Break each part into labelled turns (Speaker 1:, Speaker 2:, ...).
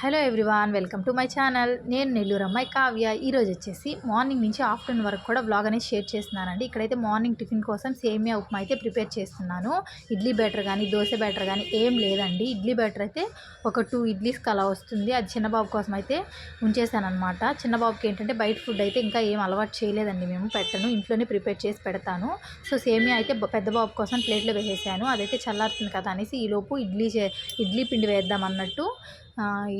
Speaker 1: Hello everyone welcome to my channel. నేను నెల్లూరు అమ్మాయి కావ్య. ఈరోజు వచ్చేసి మార్నింగ్ నుంచి ఆఫ్టర్నూన్ వరకు కూడా బ్లాగ్ అనేది షేర్ చేస్తున్నానండి. ఇక్కడైతే మార్నింగ్ టిఫిన్ కోసం సేమియా ఉప్మా అయితే ప్రిపేర్ చేస్తున్నాను. ఇడ్లీ బ్యాటర్ కానీ దోశ బ్యాటర్ కానీ ఏం లేదండి. ఇడ్లీ బ్యాటర్ అయితే ఒక టూ ఇడ్లీస్కి అలా వస్తుంది. అది చిన్నబాబు కోసం అయితే ఉంచేసానమాట చిన్నబాబుకి ఏంటంటే బయట ఫుడ్ అయితే ఇంకా ఏం అలవాటు చేయలేదండి. మేము పెట్టను ఇంట్లోనే ప్రిపేర్ చేసి పెడతాను. సో సేమియా అయితే పెద్ద బాబు కోసం ప్లేట్లో వేసేసాను. అదైతే చల్లారుతుంది కదా అనేసి ఈలోపు ఇడ్లీ చే ఇడ్లీ పిండి వేద్దాం అన్నట్టు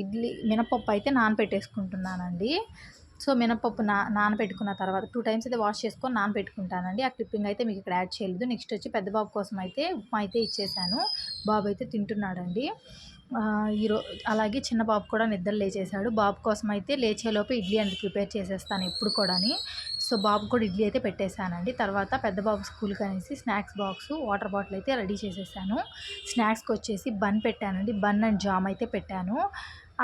Speaker 1: ఇడ్లీ మినపప్పు అయితే నానబెట్టేసుకుంటున్నానండి సో మినపప్పు నా నానబెట్టుకున్న తర్వాత టూ టైమ్స్ అయితే వాష్ చేసుకొని నానబెట్టుకుంటానండి ఆ క్లిప్పింగ్ అయితే మీకు ఇక్కడ యాడ్ చేయలేదు. నెక్స్ట్ వచ్చి పెద్ద బాబు కోసం అయితే ఉప్మా అయితే ఇచ్చేసాను. బాబు అయితే తింటున్నాడండి. ఈరో అలాగే చిన్న బాబు కూడా నిద్ర లేచేశాడు. బాబు కోసం అయితే లేచేలోపు ఇడ్లీ అనేది ప్రిపేర్ చేసేస్తాను ఎప్పుడు కూడాని. సో బాబు కూడా ఇడ్లీ అయితే పెట్టేశానండి. తర్వాత పెద్ద బాబు స్కూల్కి అనేసి స్నాక్స్ బాక్స్ వాటర్ బాటిల్ అయితే రెడీ చేసేసాను. స్నాక్స్కి వచ్చేసి బన్ పెట్టానండి. బన్ అండ్ జామ్ అయితే పెట్టాను.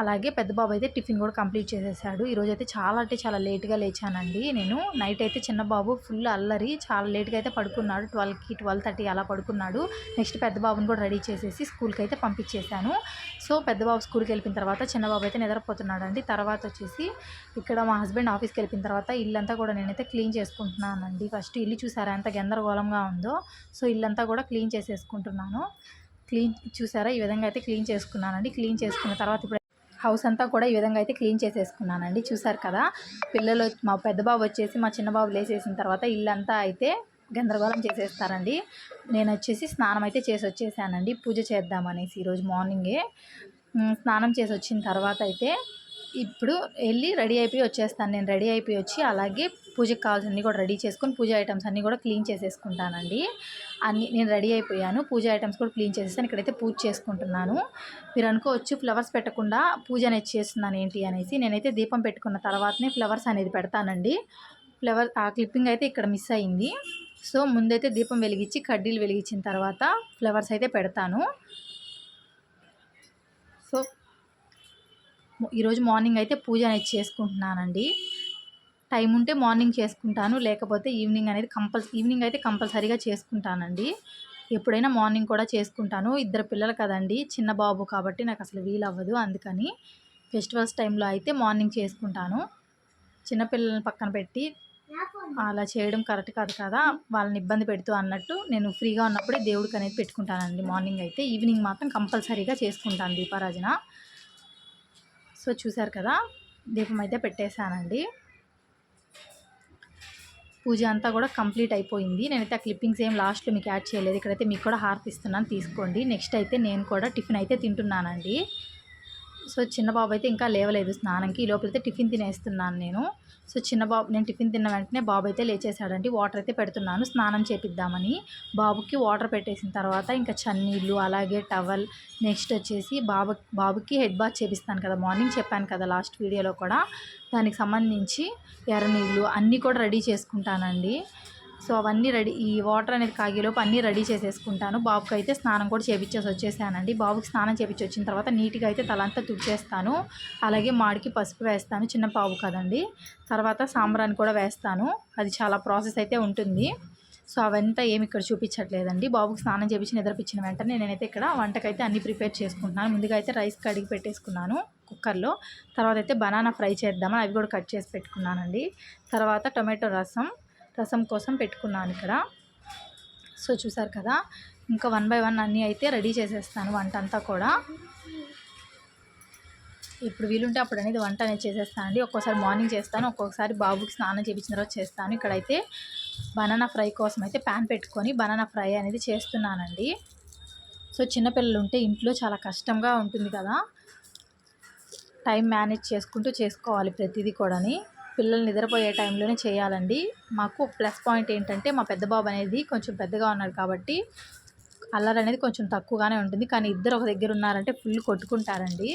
Speaker 1: అలాగే పెద్ద బాబు అయితే టిఫిన్ కూడా కంప్లీట్ చేసేసాడు. ఈరోజు అయితే చాలా అంటే చాలా లేట్గా లేచానండి. నేను నైట్ అయితే చిన్న బాబు ఫుల్ అల్లరి చాలా లేట్గా అయితే పడుకున్నాడు. ట్వెల్వ్కి ట్వెల్వ్ థర్టీ అలా పడుకున్నాడు. నెక్స్ట్ పెద్ద బాబుని కూడా రెడీ చేసేసి స్కూల్కి అయితే పంపించేశాను. సో పెద్ద బాబు స్కూల్కి వెళ్ళిన తర్వాత చిన్న బాబు అయితే నిద్రపోతున్నాడు అండి తర్వాత వచ్చేసి ఇక్కడ మా హస్బెండ్ ఆఫీస్కి వెళ్ళిన తర్వాత ఇల్లంతా కూడా నేనైతే క్లీన్ చేసుకుంటున్నానండి. ఫస్ట్ ఇల్లు చూసారా ఎంత గందరగోళంగా ఉందో. సో ఇల్లంతా కూడా క్లీన్ చేసేసుకుంటున్నాను. క్లీన్ చూసారా? ఈ విధంగా అయితే క్లీన్ చేసుకున్నానండి. క్లీన్ చేసుకున్న తర్వాత ఇప్పుడు హౌస్ అంతా కూడా ఈ విధంగా అయితే క్లీన్ చేసేసుకున్నానండి. చూసారు కదా? పిల్లలు మా పెద్ద బాబు వచ్చేసి మా చిన్న బాబు లేసేసిన తర్వాత ఇల్లంతా అయితే గందరగోళం చేసేస్తారండి. నేను వచ్చేసి స్నానం అయితే చేసి వచ్చేసానండి. పూజ చేద్దామనేసి ఈరోజు మార్నింగే. స్నానం చేసి వచ్చిన తర్వాత అయితే ఇప్పుడు వెళ్ళి రెడీ అయిపోయి వచ్చేస్తాను. నేను రెడీ అయిపోయి వచ్చి అలాగే పూజకి కావాల్సినవి కూడా రెడీ చేసుకొని పూజ ఐటమ్స్ అన్నీ కూడా క్లీన్ చేసేసుకుంటానండి. అన్ని నేను రెడీ అయిపోయాను. పూజ ఐటమ్స్ కూడా క్లీన్ చేసేసాను. ఇక్కడైతే పూజ చేసుకుంటున్నాను. మీరు అనుకోవచ్చు ఫ్లవర్స్ పెట్టకుండా పూజ అనేది చేస్తున్నాను ఏంటి అనేసి నేనైతే దీపం పెట్టుకున్న తర్వాతనే ఫ్లవర్స్ అనేది పెడతానండి. ఫ్లవర్ ఆ క్లిప్పింగ్ అయితే ఇక్కడ మిస్ అయింది. సో ముందైతే దీపం వెలిగించి కడ్డీలు వెలిగించిన తర్వాత ఫ్లవర్స్ అయితే పెడతాను సో ఈరోజు మార్నింగ్ అయితే పూజ అనేది చేసుకుంటున్నానండి. టైం ఉంటే మార్నింగ్ చేసుకుంటాను లేకపోతే ఈవినింగ్ అనేది కంపల్స్ ఈవినింగ్ అయితే కంపల్సరీగా చేసుకుంటానండి. ఎప్పుడైనా మార్నింగ్ కూడా చేసుకుంటాను. ఇద్దరు పిల్లలు కదండి చిన్న బాబు కాబట్టి నాకు అసలు వీలు అవ్వదు అందుకని ఫెస్టివల్స్ టైంలో అయితే మార్నింగ్ చేసుకుంటాను. చిన్నపిల్లల్ని పక్కన పెట్టి అలా చేయడం కరెక్ట్ కాదు కదా వాళ్ళని ఇబ్బంది పెడుతూ అన్నట్టు నేను ఫ్రీగా ఉన్నప్పుడే దేవుడికి అనేది పెట్టుకుంటానండి మార్నింగ్ అయితే. ఈవినింగ్ మాత్రం కంపల్సరీగా చేసుకుంటాను దీపారాజన. సో చూసారు కదా దీపం అయితే పెట్టేశానండి. పూజ అంతా కూడా కంప్లీట్ అయిపోయింది. నేనైతే ఆ క్లిప్పింగ్స్ ఏం లాస్ట్లో మీకు యాడ్ చేయలేదు. ఇక్కడైతే మీకు కూడా హార్పిస్తున్నాను తీసుకోండి. నెక్స్ట్ అయితే నేను కూడా టిఫిన్ అయితే తింటున్నానండి. సో చిన్న బాబు అయితే ఇంకా లేవలేదు స్నానంకి. ఈ లోపలైతే టిఫిన్ తినేస్తున్నాను నేను. సో చిన్న బాబు నేను టిఫిన్ తిన్న వెంటనే బాబు అయితే లేచేసాడండి వాటర్ అయితే పెడుతున్నాను స్నానం చేపిద్దామని. బాబుకి వాటర్ పెట్టేసిన తర్వాత ఇంకా చన్నీళ్ళు అలాగే టవల్ నెక్స్ట్ వచ్చేసి బాబు బాబుకి హెడ్ బాత్ చేపిస్తాను కదా. మార్నింగ్ చెప్పాను కదా లాస్ట్ వీడియోలో కూడా. దానికి సంబంధించి ఎర్రనీళ్ళు అన్నీ కూడా రెడీ చేసుకుంటానండి. సో అవన్నీ రెడీ ఈ వాటర్ అనేది కాగేలోపు అన్నీ రెడీ చేసేసుకుంటాను. బాబుకి అయితే స్నానం కూడా చేపించేసి వచ్చేసానండి. బాబుకి స్నానం చేపించి వచ్చిన తర్వాత నీట్గా అయితే తలంతా తుడిచేస్తాను. అలాగే మాడికి పసుపు వేస్తాను చిన్న బాబు కదండి. తర్వాత సాంబ్రాన్ని కూడా వేస్తాను. అది చాలా ప్రాసెస్ అయితే ఉంటుంది. సో అవంతా ఏమి ఇక్కడ చూపించట్లేదండి. బాబుకి స్నానం చేపించి నిద్రపించిన వెంటనే నేనైతే ఇక్కడ వంటకైతే అన్ని ప్రిపేర్ చేసుకుంటున్నాను. ముందుగా అయితే రైస్ కడిగి పెట్టేసుకున్నాను కుక్కర్లో. తర్వాత అయితే బనానా ఫ్రై చేద్దామని అవి కూడా కట్ చేసి పెట్టుకున్నానండి. తర్వాత టొమాటో రసం రసం కోసం పెట్టుకున్నాను ఇక్కడ. సో చూసారు కదా ఇంకా వన్ బై వన్ అన్నీ అయితే రెడీ చేసేస్తాను వంట అంతా కూడా. ఇప్పుడు వీలుంటే అప్పుడు అనేది వంట అనేది చేసేస్తానండి ఒక్కోసారి మార్నింగ్ చేస్తాను ఒక్కొక్కసారి బాబుకి స్నానం చేయించిన తర్వాత చేస్తాను. ఇక్కడైతే బనానా ఫ్రై కోసం అయితే ప్యాన్ పెట్టుకొని బనానా ఫ్రై అనేది చేస్తున్నానండి. సో చిన్నపిల్లలు ఉంటే ఇంట్లో చాలా కష్టంగా ఉంటుంది కదా. టైం మేనేజ్ చేసుకుంటూ చేసుకోవాలి ప్రతిదీ కూడాని. పిల్లలు నిద్రపోయే టైంలోనే చేయాలండి. మాకు ప్లస్ పాయింట్ ఏంటంటే మా పెద్ద బాబు అనేది కొంచెం పెద్దగా ఉన్నాడు కాబట్టి అల్లరి అనేది కొంచెం తక్కువగానే ఉంటుంది. కానీ ఇద్దరు ఒక దగ్గర ఉన్నారంటే ఫుల్ కొట్టుకుంటారండి.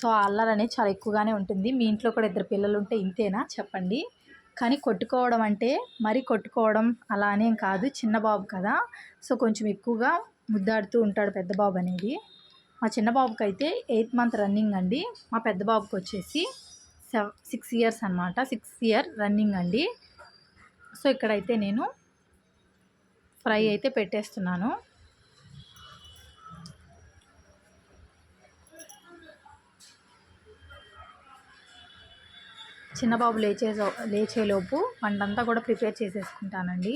Speaker 1: సో ఆ అల్లరి అనేది చాలా ఎక్కువగానే ఉంటుంది. మీ ఇంట్లో కూడా ఇద్దరు పిల్లలు ఉంటే ఇంతేనా చెప్పండి. కానీ కొట్టుకోవడం అంటే మరీ కొట్టుకోవడం అలా అనేం కాదు. చిన్న బాబు కదా. సో కొంచెం ఎక్కువగా ముద్దాడుతూ ఉంటాడు పెద్ద బాబు అనేది. మా చిన్న బాబుకి అయితే ఎయిత్ మంత్ రన్నింగ్ అండి. మా పెద్ద బాబుకి వచ్చేసి సెవ సిక్స్ ఇయర్స్ అనమాట సిక్స్ ఇయర్ రన్నింగ్ అండి. సో ఇక్కడైతే నేను ఫ్రై అయితే పెట్టేస్తున్నాను. చిన్న బాబు లేచే లేచేలోపు వంటంతా కూడా ప్రిపేర్ చేసేసుకుంటానండి.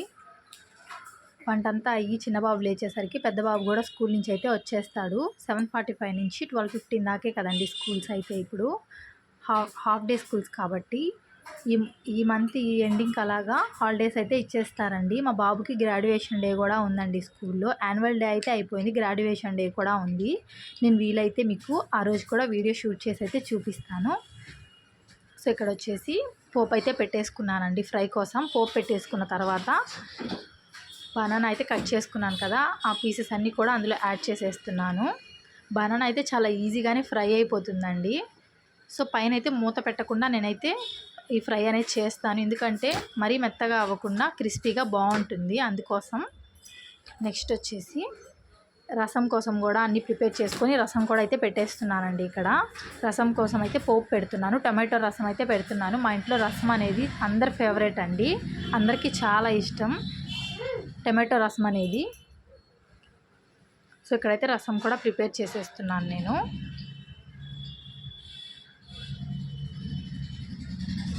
Speaker 1: వంటంతా అయ్యి చిన్న బాబు లేచేసరికి పెద్ద బాబు కూడా స్కూల్ నుంచి అయితే వచ్చేస్తాడు. సెవెన్ ఫార్టీ ఫైవ్ నుంచి ట్వెల్వ్ ఫిఫ్టీన్ దాకే కదండి స్కూల్స్ అయితే ఇప్పుడు. హాఫ్ హాఫ్ డే స్కూల్స్ కాబట్టి ఈ ఈ మంత్ ఈ ఎండింగ్కి అలాగా హాలిడేస్ అయితే ఇచ్చేస్తారండి. మా బాబుకి గ్రాడ్యుయేషన్ డే కూడా ఉందండి స్కూల్లో. యాన్యువల్ డే అయితే అయిపోయింది గ్రాడ్యుయేషన్ డే కూడా ఉంది. నేను వీలైతే మీకు ఆ రోజు కూడా వీడియో షూట్ చేసి అయితే చూపిస్తాను. సో ఇక్కడ వచ్చేసి పోపు అయితే పెట్టేసుకున్నానండి ఫ్రై కోసం. పోపు పెట్టేసుకున్న తర్వాత బనానా అయితే కట్ చేసుకున్నాను కదా ఆ పీసెస్ అన్నీ కూడా అందులో యాడ్ చేసేస్తున్నాను. బనానా అయితే చాలా ఈజీగానే ఫ్రై అయిపోతుందండి. సో పైన అయితే మూత పెట్టకుండా నేనైతే ఈ ఫ్రై అనేది చేస్తాను. ఎందుకంటే మరీ మెత్తగా అవ్వకుండా క్రిస్పీగా బాగుంటుంది. అందుకోసం నెక్స్ట్ వచ్చేసి రసం కోసం కూడా అన్నీ ప్రిపేర్ చేసుకొని రసం కూడా అయితే పెట్టేస్తున్నానండి ఇక్కడ. రసం కోసం అయితే పోపు పెడుతున్నాను. టమాటో రసం అయితే పెడుతున్నాను. మా ఇంట్లో రసం అనేది అందరి ఫేవరెట్ అండి. అందరికీ చాలా ఇష్టం టమాటో రసం అనేది. సో ఇక్కడైతే రసం కూడా ప్రిపేర్ చేసేస్తున్నాను నేను.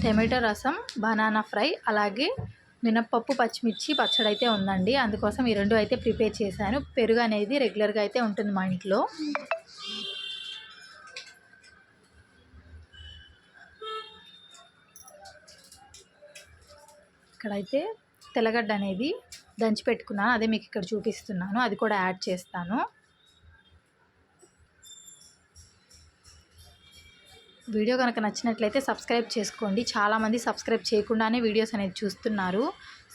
Speaker 1: టమాటో రసం బనానా ఫ్రై అలాగే మినప్పప్పు పచ్చిమిర్చి పచ్చడి అయితే ఉందండి. అందుకోసం ఈ రెండు అయితే ప్రిపేర్ చేశాను. పెరుగు అనేది రెగ్యులర్గా అయితే ఉంటుంది మా ఇంట్లో. ఇక్కడైతే తెల్లగడ్డ అనేది దంచి పెట్టుకున్నాను. అదే మీకు ఇక్కడ చూపిస్తున్నాను. అది కూడా యాడ్ చేస్తాను. వీడియో కనుక నచ్చినట్లయితే సబ్స్క్రైబ్ చేసుకోండి. చాలామంది సబ్స్క్రైబ్ చేయకుండానే వీడియోస్ అనేది చూస్తున్నారు.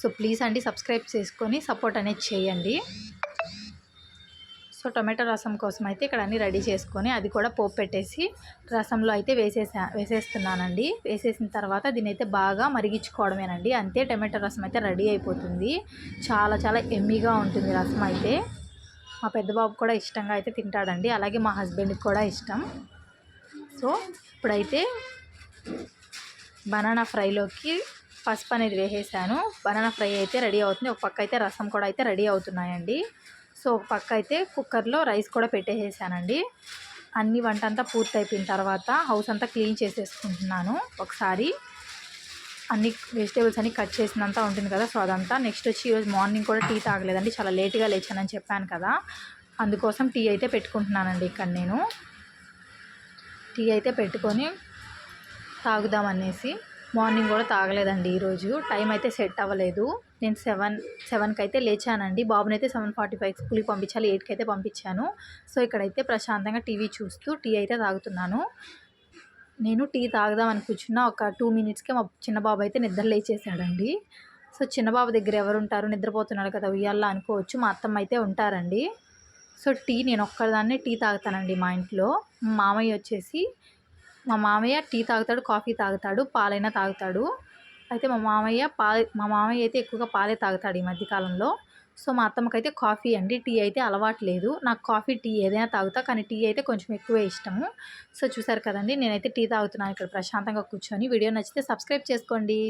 Speaker 1: సో ప్లీజ్ అండి సబ్స్క్రైబ్ చేసుకొని సపోర్ట్ అనేది చేయండి. సో టొమాటో రసం కోసం అయితే ఇక్కడ అన్నీ రెడీ చేసుకొని అది కూడా పోపు పెట్టేసి రసంలో అయితే వేసేసా వేసేస్తున్నానండి. వేసేసిన తర్వాత దీని అయితే బాగా మరిగించుకోవడమేనండి. అంతే టమాటో రసం అయితే రెడీ అయిపోతుంది. చాలా చాలా ఎమ్మీగా ఉంటుంది రసం అయితే. మా పెద్దబాబు కూడా ఇష్టంగా అయితే తింటాడండి. అలాగే మా హస్బెండ్కి కూడా ఇష్టం. సో ఇప్పుడైతే బనానా ఫ్రైలోకి పసుపు అనేది వేసేసాను. బనానా ఫ్రై అయితే రెడీ అవుతుంది. ఒక పక్క అయితే రసం కూడా అయితే రెడీ అవుతున్నాయండి. సో ఒక పక్క అయితే కుక్కర్లో రైస్ కూడా పెట్టేసేసానండి. అన్ని వంట అంతా పూర్తయిపోయిన తర్వాత హౌస్ అంతా క్లీన్ చేసేసుకుంటున్నాను ఒకసారి. అన్ని వెజిటేబుల్స్ అన్ని కట్ చేసినంత ఉంటుంది కదా సో అదంతా. నెక్స్ట్ వచ్చి ఈరోజు మార్నింగ్ కూడా టీ తాగలేదండి. చాలా లేట్గా లేచానని చెప్పాను కదా. అందుకోసం టీ అయితే పెట్టుకుంటున్నానండి ఇక్కడ నేను. టీ అయితే పెట్టుకొని తాగుదామనేసి మార్నింగ్ కూడా తాగలేదండి ఈరోజు. టైం అయితే సెట్ అవ్వలేదు. నేను సెవెన్ సెవెన్కి అయితే లేచానండి. బాబుని అయితే సెవెన్ ఫార్టీ ఫైవ్ స్కూల్కి పంపించాలి. ఎయిట్కి అయితే పంపించాను. సో ఇక్కడైతే ప్రశాంతంగా టీవీ చూస్తూ టీ అయితే తాగుతున్నాను. నేను టీ తాగుదాం కూర్చున్న ఒక టూ మినిట్స్కే మా చిన్న బాబు అయితే నిద్ర లేచేసాడండి సో చిన్న బాబు దగ్గర ఎవరు ఉంటారు నిద్రపోతున్నాడు కదా ఉయ్యాలా అనుకోవచ్చు. మా అత్తమ్మ అయితే ఉంటారండి. సో టీ నేను ఒక్కదాన్నే టీ తాగుతానండి మా ఇంట్లో. మామయ్య వచ్చేసి మా మామయ్య టీ తాగుతాడు కాఫీ తాగుతాడు పాలైనా తాగుతాడు. అయితే మా మామయ్య పాలు మా మామయ్య అయితే ఎక్కువగా పాలే తాగుతాడు ఈ మధ్యకాలంలో సో మా అత్తమ్మకైతే కాఫీ అండి. టీ అయితే అలవాటు లేదు. నాకు కాఫీ టీ ఏదైనా తాగుతా కానీ టీ అయితే కొంచెం ఎక్కువే ఇష్టము. సో చూసారు కదండి నేనైతే టీ తాగుతున్నాను ఇక్కడ ప్రశాంతంగా కూర్చొని. వీడియో నచ్చితే సబ్స్క్రైబ్ చేసుకోండి.